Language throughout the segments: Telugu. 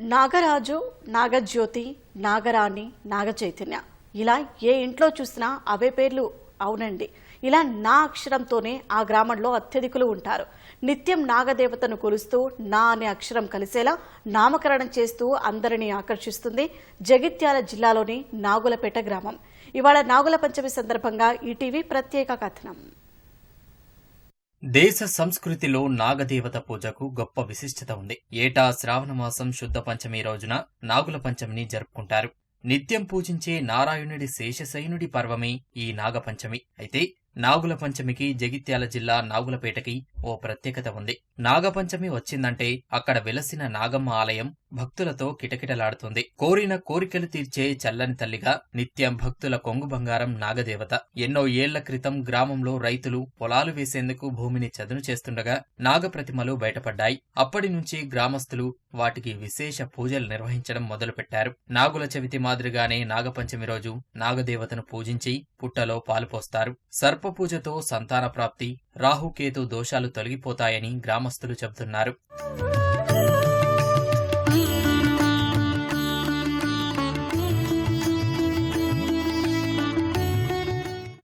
నాగరాజు నాగజ్యోతి నాగరాణి నాగచైతన్య. ఇలా ఏ ఇంట్లో చూసినా అవే పేర్లు అవునండి. ఇలా నా అక్షరంతోనే ఆ గ్రామంలో అత్యధికులు ఉంటారు. నిత్యం నాగదేవతను కొలుస్తూ నా అనే అక్షరం కలిసేలా నామకరణం చేస్తూ అందరినీ ఆకర్షిస్తుంది జగిత్యాల జిల్లాలోని నాగులపేట గ్రామం. ఇవాళ నాగుల పంచమి సందర్భంగా ఈటీవీ ప్రత్యేక కథనం. దేశ సంస్కృతిలో నాగదేవత పూజకు గొప్ప విశిష్టత ఉంది. ఏటా శ్రావణమాసం శుద్ధ పంచమి రోజున నాగుల పంచమిని జరుపుకుంటారు. నిత్యం పూజించే నారాయణుడి శేషశయనుడి పర్వమే ఈ నాగపంచమి. అయితే నాగుల పంచమికి జగిత్యాల జిల్లా నాగులపేటకి ఓ ప్రత్యేకత ఉంది. నాగపంచమి వచ్చిందంటే అక్కడ వెలసిన నాగమ్మ ఆలయం భక్తులతో కిటకిటలాడుతుంది. కోరిన కోరికలు తీర్చే చల్లని తల్లిగా నిత్యం భక్తుల కొంగు బంగారం నాగదేవత. ఎన్నో ఏళ్ళ క్రితం గ్రామంలో రైతులు పొలాలు వేసేందుకు భూమిని చదును చేస్తుండగా నాగప్రతిమలు బయటపడ్డాయి. అప్పటి నుంచి గ్రామస్తులు వాటికి విశేష పూజలు నిర్వహించడం మొదలుపెట్టారు. నాగుల చవితి మాదిరిగానే నాగపంచమి రోజు నాగదేవతను పూజించి పుట్టలో పాలు పోస్తారు. సర్ప పూజతో సంతాన ప్రాప్తి రాహుకేతు దోషాలు తొలగిపోతాయని గ్రామస్తులు చెబుతున్నారు.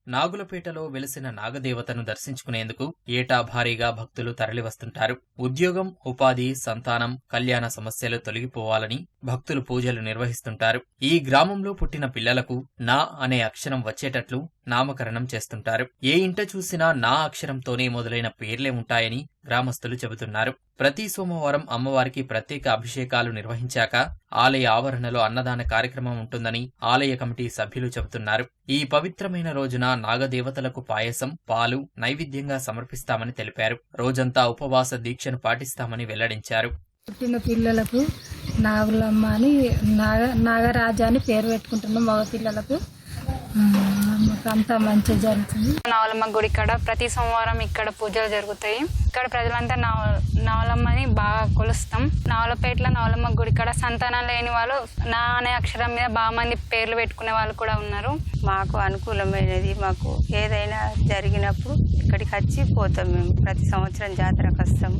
నాగులపేటలో వెలిసిన నాగదేవతను దర్శించుకునేందుకు ఏటా భారీగా భక్తులు తరలివస్తుంటారు. ఉద్యోగం ఉపాధి సంతానం కళ్యాణ సమస్యలు తొలగిపోవాలని భక్తులు పూజలు నిర్వహిస్తుంటారు. ఈ గ్రామంలో పుట్టిన పిల్లలకు నా అనే అక్షరం వచ్చేటట్లు నామకరణం చేస్తుంటారు. ఏ ఇంట చూసినా నా అక్షరంతోనే మొదలైన పేర్లే ఉంటాయని గ్రామస్తులు చెబుతున్నారు. ప్రతి సోమవారం అమ్మవారికి ప్రత్యేక అభిషేకాలు నిర్వహించాక ఆలయ ఆవరణలో అన్నదాన కార్యక్రమం ఉంటుందని ఆలయ కమిటీ సభ్యులు చెబుతున్నారు. ఈ పవిత్రమైన రోజున నాగదేవతలకు పాయసం పాలు నైవేద్యంగా సమర్పిస్తామని తెలిపారు. రోజంతా ఉపవాస దీక్షను పాటిస్తామని వెల్లడించారు. పుట్టిన పిల్లలకు నాగులమ్మ అని నాగ నాగరాజా అని పేరు పెట్టుకుంటున్నాం. మగ పిల్లలకు అంతా మంచిగా జరుగుతుంది. నవలమ్మ గుడి ఇక్కడ ప్రతి సోమవారం ఇక్కడ పూజలు జరుగుతాయి. ఇక్కడ ప్రజలంతా నవ నవలమ్మని బాగా కొలుస్తాం. నవలపేటలో నవలమ్మ గుడి కాడ సంతానం లేని వాళ్ళు నా అనే అక్షరం మీద బాగా మంది పేర్లు పెట్టుకునే వాళ్ళు కూడా ఉన్నారు. మాకు అనుకూలమైనది మాకు ఏదైనా జరిగినప్పుడు ఇక్కడికి వచ్చి పోతాం మేము. ప్రతి సంవత్సరం జాతరకు వస్తాము.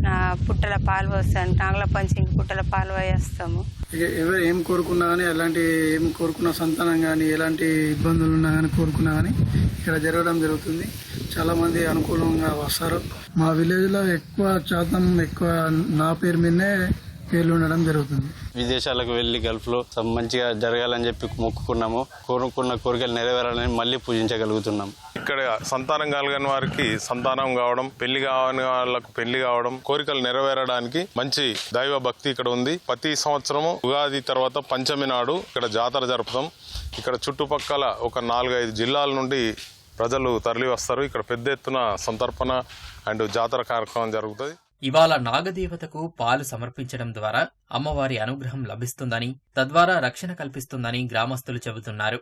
నా పుట్టల పాలు పోస్తాను నాగల పంచమికి పుట్టల పాలు పోయేస్తాము. ఎ- ఎవరు ఏం కోరుకున్నా కానీ ఎలాంటి ఏం కోరుకున్న సంతానం కానీ ఎలాంటి ఇబ్బందులు ఉన్నా కానీ కోరుకున్నా కానీ ఇక్కడ జరగడం జరుగుతుంది. చాలా మంది అనుకూలంగా వస్తారు. మా విలేజ్లో ఎక్కువ శాతం ఎక్కువ నా పేరు మీదనే పేర్లు ఉండడం జరుగుతుంది. విదేశాలకు వెళ్ళి గల్ఫ్లో మంచిగా జరగాలని చెప్పి మొక్కుకున్నాము. కోరుకున్న కోరికలు నెరవేరాలని మళ్ళీ పూజించగలుగుతున్నాం. ఇక్కడ సంతానం కలగని వారికి సంతానం కావడం పెళ్ళి కావని వాళ్ళకు పెళ్ళి కావడం కోరికలు నెరవేరడానికి మంచి దైవ భక్తి ఇక్కడ ఉంది. ప్రతి సంవత్సరము ఉగాది తర్వాత పంచమి నాడు ఇక్కడ జాతర జరుపుతాం. ఇక్కడ చుట్టుపక్కల ఒక నాలుగైదు జిల్లాల నుండి ప్రజలు తరలి వస్తారు ఇక్కడ పెద్ద ఎత్తున సంతర్పణ అండ్ జాతర కార్యక్రమం జరుగుతుంది. ఇవాళ నాగదేవతకు పాలు సమర్పించడం ద్వారా అమ్మవారి అనుగ్రహం లభిస్తుందని తద్వారా రక్షణ కల్పిస్తుందని గ్రామస్తులు చెబుతున్నారు.